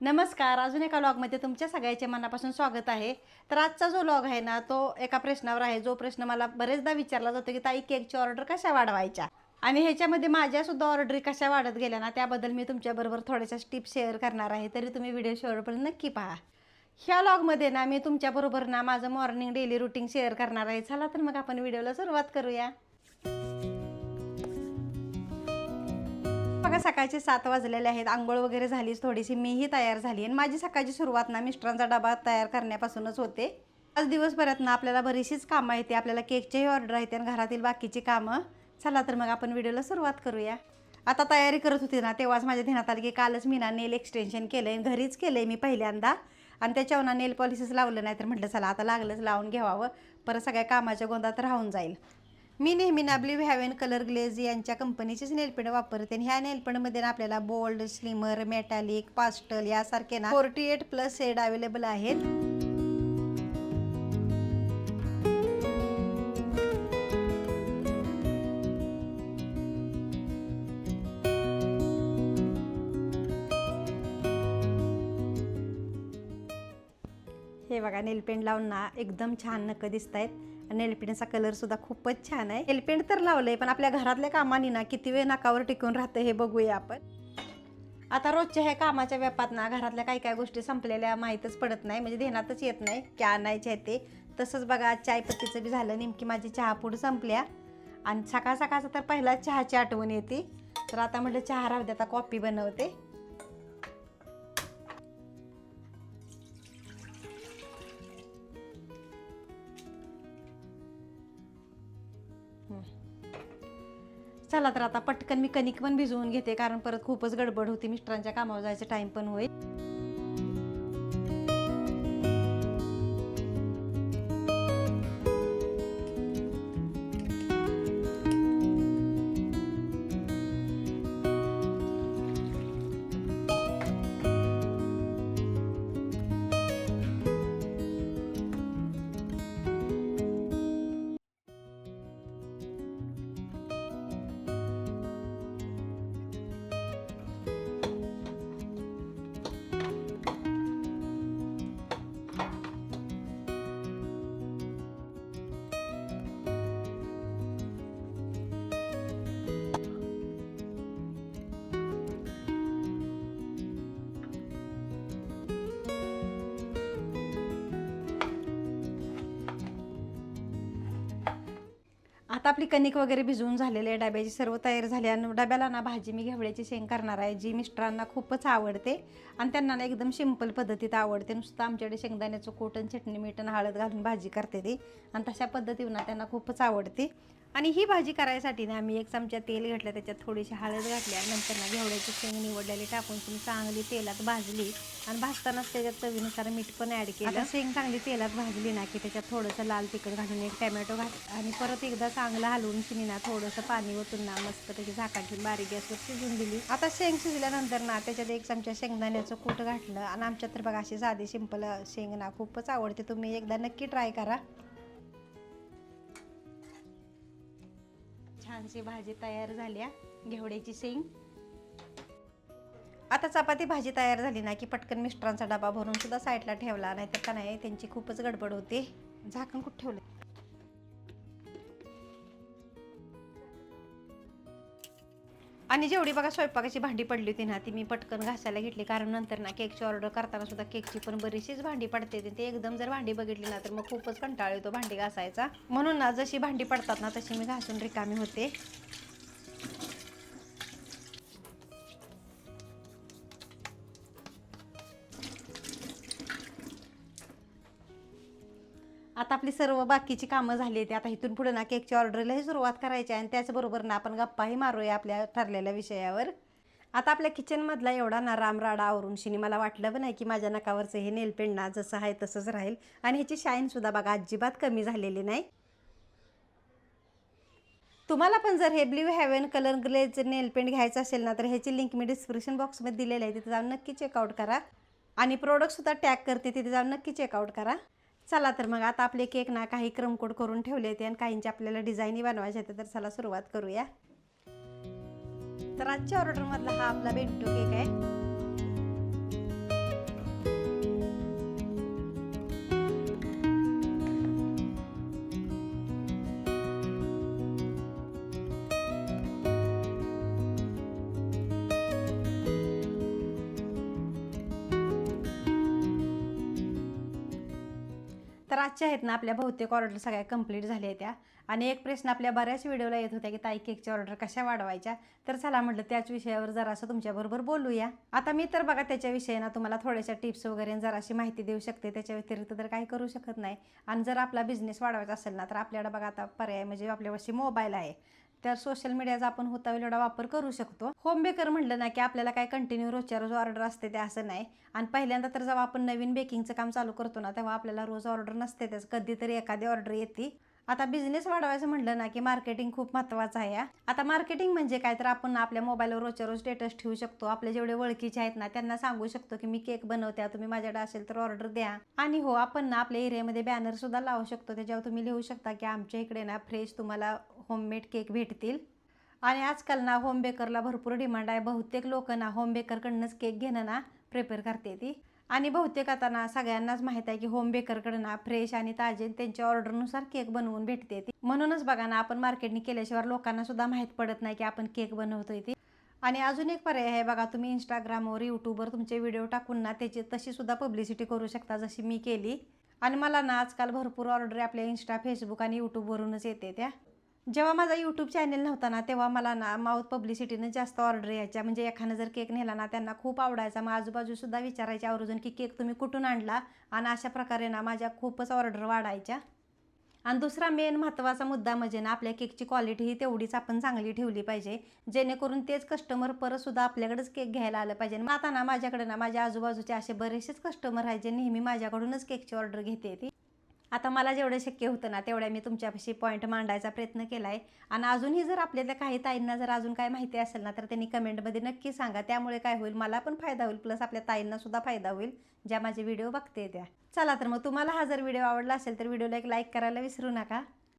नमस्कार. अजून एका लॉगमध्ये तुमच्या सगळ्याचे मनापासून स्वागत आहे. तर आजचा जो लॉग आहे ना तो एका प्रश्नावर आहे. जो प्रश्न मला बरेचदा विचारला जातो की ताई केकची ऑर्डर कशा वाढवायच्या? आणि ह्याच्यामध्ये माझ्यासुद्धा ऑर्डरी कशा वाढत गेल्या ना त्याबद्दल मी तुमच्याबरोबर थोड्याशा टिप्स शेअर करणार आहे. तरी तुम्ही व्हिडिओ शेवटपर्यंत नक्की पहा. ह्या लॉगमध्ये ना मी तुमच्याबरोबर ना माझं मॉर्निंग डेली रुटीन शेअर करणार आहे. चला तर मग आपण व्हिडिओला सुरुवात करूया. सकाळचे सात वाजलेले आहेत. आंघोळ वगैरे झालीच थोडीशी. मीही तयार झाली आणि माझी सकाळची सुरुवात ना मिस्टरांचा डबा तयार करण्यापासूनच होते. आज दिवसभरात ना आपल्याला बरीचशीच कामं येते आपल्याला केकचीही ऑर्डर येते आणि घरातील बाकीची कामं. चला तर मग आपण व्हिडिओला सुरुवात करूया. आता तयारी करत होती ना तेव्हाच माझ्या ध्यानात आलं की कालच मी ना नेल एक्सटेन्शन केलं आहे घरीच केलं आहे मी पहिल्यांदा. आणि त्याच्यावर ना नेल पॉलिसीच लावलं नाही तर म्हटलं चला आता लागलंच लावून घ्यावावं परत सगळ्या कामाच्या गोंधात राहून जाईल. मी नेहमी ना ब्ल्यू हॅवन कलर ग्लेज यांच्या कंपनीचेच नेलपेंट वापरते आणि ह्या नेलपेंटमध्ये ना आपल्याला बोल्ड स्लिमर मेटॅलिक पास्टल यासारखे ना forty eight plus shade available आहेत. हे बघा नेलपेंट लावून ना एकदम छान नक दिसत आहेत आणि एलपेंटचा कलरसुद्धा खूपच छान आहे. एलपेंट तर लावलं आहे पण आपल्या घरातल्या कामाने ना किती वेळ नाकावर टिकून राहतं हे बघूया आपण. आता रोजच्या ह्या कामाच्या व्यापात ना घरातल्या काही काही गोष्टी संपलेल्या माहीतच पडत नाही म्हणजे ध्यानातच येत नाही की आणायचे ते. तसंच बघा आज चायपत्तीचं बी झालं नेमकी माझी चहापूड संपल्या. आणि सकाळ सकाळचा तर पहिला चहाची आठवण येते. तर आता म्हटलं चहा राहू दे आता कॉफी बनवते. चला तर आता पटकन मी कणिक पण भिजवून घेते कारण परत खूपच गडबड होती. मिस्टरांच्या कामावर जायचं टाइम पण होईल. आता आपली कणिक वगैरे भिजवून झालेली आहे डब्याची सर्व तयार झाली आणि डब्याला ना भाजी मी घेवड्याची शेंग करणार आहे जी मिस्टरांना खूपच आवडते. आणि त्यांना ना एकदम सिंपल पद्धतीत आवडते. नुसतं आमच्याकडे शेंगदाण्याचं कोटन चटणी मीठ आणि हळद घालून भाजी करते ती. आणि तशा पद्धतीनं त्यांना खूपच आवडते. आणि ही भाजी करायसाठी ना आम्ही एक चमचा तेल घातलं त्याच्यात थोडीशी हळद घातली आणि नंतर ना घेवड्याची शेंग निवडलेली टाकून तुम्ही चांगली तेलात भाजली. आणि भाजतानाच त्याच्यात चवीनुसार मीठ पण ॲड केलं. आता शेंग चांगली तेलात भाजली ना की त्याच्यात थोडंसं लाल तिखट घालून एक टॅमॅटो घात आणि परत एकदा चांगलं हलवून शिनी ना थोडंसं पाणी ओतून ना मस्त त्याची झाका बारीक गॅसवर शिजून दिली. आता शेंग शिजल्यानंतर ना त्याच्यात एक चमचा शेंगदाण्याचं कूट घातलं. आणि आमच्यात तर बघा अशी साधी सिंपल शेंग ना खूपच आवडते. तुम्ही एकदा नक्की ट्राय करा. छानशी भाजी तयार झाल्या. घेवड्याची शेंग. आता चपाती भाजी तयार झाली ना की पटकन मिस्टरांचा डबा भरून सुद्धा साईडला ठेवला नाही तर का नाही त्यांची खूपच गडबड होते. झाकण कुठं ठेवलं आणि जेवढी बघा स्वयंपाकाची भांडी पडली होती ना ती मी पटकन घासायला घेतली. कारण नंतर ना केकची ऑर्डर करताना सुद्धा केकची पण बरीचशीच भांडी पडते. ते एकदम जर भांडी बघितली ना तर मग खूपच कंटाळ येतो भांडी घासायचा. म्हणून ना जशी भांडी पडतात ना तशी मी घासून रिकामी होते. आता आपली सर्व बाकीची कामं झाली आहेत आता इथून पुढे ना केकची ऑर्डरलाही सुरुवात करायची आहे आणि त्याचबरोबर ना आपण गप्पाही मारूया आपल्या ठरलेल्या विषयावर. आता आपल्या किचनमधला एवढा ना रामराडा आवरून शिनी मला वाटलं पण नाही की माझ्या नकावरचं हे नेलपेंट ना जसं आहे तसंच राहील आणि ह्याची शाईनसुद्धा बघा अजिबात कमी झालेली नाही. तुम्हाला पण जर हे blue heaven colour glaze nail paint घ्यायचं असेल ना तर ह्याची लिंक मी डिस्क्रिप्शन बॉक्समध्ये दिलेली आहे तिथे जाऊन नक्की चेकआउट करा. आणि प्रोडक्टसुद्धा टॅग करते तिथे जाऊन नक्की चेकआउट करा. चला तर मग आता आपले केक ना काही क्रमकोड करून ठेवले होते आणि काहींचे आपल्याला डिझाईनही बनवायचे होते तर चला सुरुवात करूया. तर आजच्या ऑर्डरमधला हा आपला बेंटू केक आहे. तर आजच्या आहेत ना आपल्या बहुतेक ऑर्डर सगळ्या कंप्लीट झाल्या त्या. आणि एक प्रश्न आपल्या बऱ्याच व्हिडिओला येत होत्या की ताई केकच्या ऑर्डर कशा वाढवायच्या? तर चला म्हटलं त्याच विषयावर जरासं तुमच्याबरोबर बोलूया. आता मी तर बघा त्याच्याविषयी ना तुम्हाला थोड्याशा टिप्स वगैरे जराशी माहिती देऊ शकते. त्याच्या व्यतिरिक्त तर काही करू शकत नाही. आणि जर आपला बिझनेस वाढवायचा असेल ना तर आपल्याला बघा आता पर्याय म्हणजे आपल्यापाशी मोबाईल आहे. तर सोशल मीडियाचा आपण होता एवढा वापर करू शकतो. होम बेकर म्हटलं ना की आपल्याला काय कंटिन्यू रोजच्या रोज ऑर्डर असते ते असं नाही. आणि पहिल्यांदा तर जेव्हा आपण नवीन बेकिंगचं काम चालू करतो ना तेव्हा आपल्याला रोज ऑर्डर नसते त्याच. कधीतरी एखादी ऑर्डर येते. आता बिझनेस वाढवायचं म्हटलं ना की मार्केटिंग खूप महत्त्वाचं आहे आता मार्केटिंग म्हणजे काय? तर आपण आपल्या मोबाईलवर रोजच्या रोज स्टेटस ठेवू शकतो. आपले जेवढे ओळखीचे आहेत ना त्यांना सांगू शकतो की मी केक बनवते तुम्ही माझ्याकडे असेल तर ऑर्डर द्या. आणि हो आपण ना आपल्या एरियामध्ये बॅनर सुद्धा लावू शकतो. त्याच्यावर तुम्ही लिहू शकता की आमच्या इकडे ना फ्रेश तुम्हाला होममेड केक भेटतील. आणि आजकाल ना होम बेकरला भरपूर डिमांड आहे. बहुतेक लोक ना होम बेकरकडनंच केक घेणं ना प्रिपेअर करते ती. आणि बहुतेक आता ना सगळ्यांनाच माहीत आहे की होम बेकरकडं ना फ्रेश आणि ताजे त्यांच्या ऑर्डरनुसार केक बनवून भेटते ती. म्हणूनच बघा ना आपण मार्केटनी केल्याशिवाय लोकांना सुद्धा माहीत पडत नाही की आपण केक बनवतोय ती. आणि अजून एक पर्याय आहे बघा तुम्ही इंस्टाग्रामवर यूट्यूबवर तुमचे व्हिडिओ टाकून ना त्याची तशी सुद्धा पब्लिसिटी करू शकता जशी मी केली. आणि मला ना आजकाल भरपूर ऑर्डर आपल्या इंस्टा फेसबुक आणि यूट्यूबवरूनच येते त्या. जेव्हा माझा यूट्यूब चॅनल नव्हता ना तेव्हा मला ना माऊथ पब्लिसिटीनं जास्त ऑर्डर यायच्या. म्हणजे एखादा जर केक नेला ना त्यांना खूप आवडायचा. मग आजूबाजूसुद्धा विचारायचे आवर्जून की केक तुम्ही कुठून आणला? आणि अशा प्रकारे ना माझ्या खूपच ऑर्डर वाढायच्या. आणि दुसरा मेन महत्त्वाचा मुद्दा म्हणजे ना आपल्या केकची क्वालिटी ही तेवढीच आपण चांगली ठेवली पाहिजे. जेणेकरून तेच कस्टमर परतसुद्धा आपल्याकडेच केक घ्यायला आलं पाहिजे. मग आता ना माझ्याकडे ना माझ्या आजूबाजूचे असे बरेचसेच कस्टमर आहेत जे नेहमी माझ्याकडूनच केकची ऑर्डर घेते ती. आता मला जेवढं शक्य होतं ना तेवढ्या मी तुमच्यापाशी पॉईंट मांडायचा प्रयत्न केला आहे आणि अजूनही जर आपल्यातल्या काही ताईंना जर अजून काय माहिती असेल ना तर त्यांनी कमेंटमध्ये नक्की सांगा. त्यामुळे काय होईल मला पण फायदा होईल. प्लस आपल्या ताईंनासुद्धा फायदा होईल ज्या माझे व्हिडिओ बघते त्या. चला तर मग तुम्हाला हा जर व्हिडिओ आवडला असेल तर व्हिडिओला एक लाईक करायला विसरू नका.